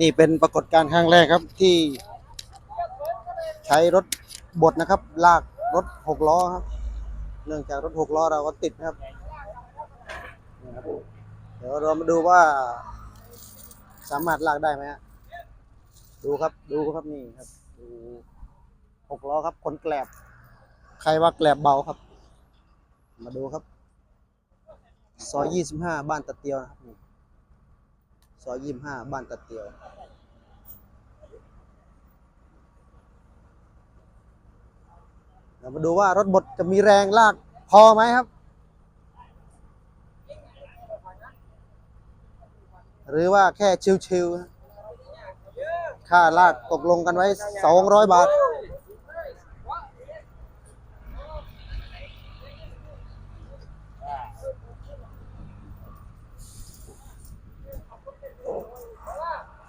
นี่เป็นปรากฏการณ์ครั้งแรกครับที่ใช้รถบดนะครับ ลากรถหกล้อครับ เนื่องจากรถหกล้อเราก็ติดนะครับ เดี๋ยวเรามาดูว่า สามารถลากได้ไหมฮะดูครับ ดูครับนี่ครับ ดูหกล้อครับคนแกลบ ใครว่าแกลบเบาครับ มาดูครับซอยยี่สิบห้าบ้านตะเตียวนะครับ ซอยยี่สิบห้าบ้านตะเตียว เรามาดูว่ารถบดจะมีแรงลากพอไหมครับ หรือว่าแค่ชิวๆค่าลากตกลงกันไว้ 200 บาท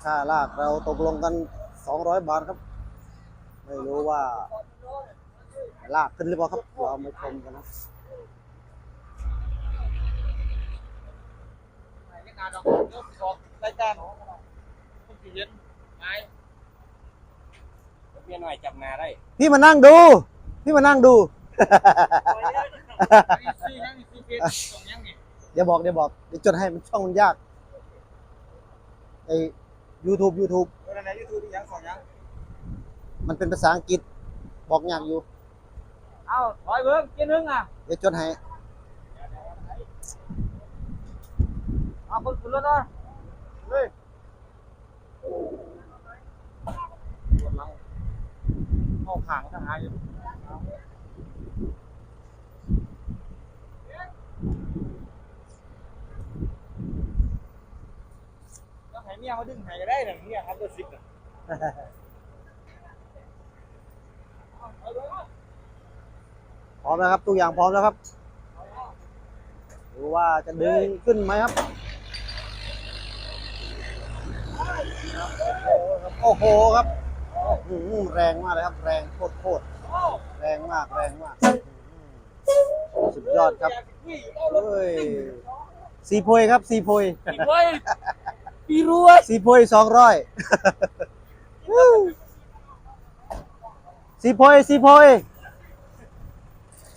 ค่าลากเราตกลงกัน 200 บาทครับ ไม่รู้ว่า ลากขึ้นหรือเปล่าครับเรามาชมกันนะรายการเราเริ่มออกรายการคนที่เห็นไงเมียหน่อยจับนาได้พี่มานั่งดู พี่มานั่งดูนี่ซียังนี่ซีเพชรตรงยังนี่เดี๋ยวบอกเดี๋ยวบอกเดี๋ยวจดให้มันช่องมันยากไอ YouTube YouTube เวลาไหนยูทูบอีหยังสองหยังมันเป็นภาษาอังกฤษบอกยากอยู่ เอ้าถอยเบิ้งกินนึงอะเดี๋ยวจดให้เอาคนขึ้นรถนะเฮ้ยปวดหลังเข้าขางทหารอยู่ ต้องให้เมียมาดึงให้ก็ได้หนึ่งเมียครับตัวสิบอะพร้อมแล้วครับทุกอย่างพร้อมแล้วครับดูว่าจะดึงขึ้นไหมครับ โอ้โหครับอื้อหือแรงมากเลยครับ แรงโคตรโคตรแรงมากแรงมากอื้อหือสุดยอดครับเฮ้ยสีโพยครับสีโพยเฮ้ย ปีรัวสีโพยสองร้อยสีโพยสีโพย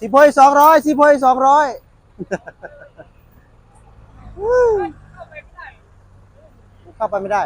สีโพยสองร้อยสีโพยสองร้อยเข้าไปไม่ได้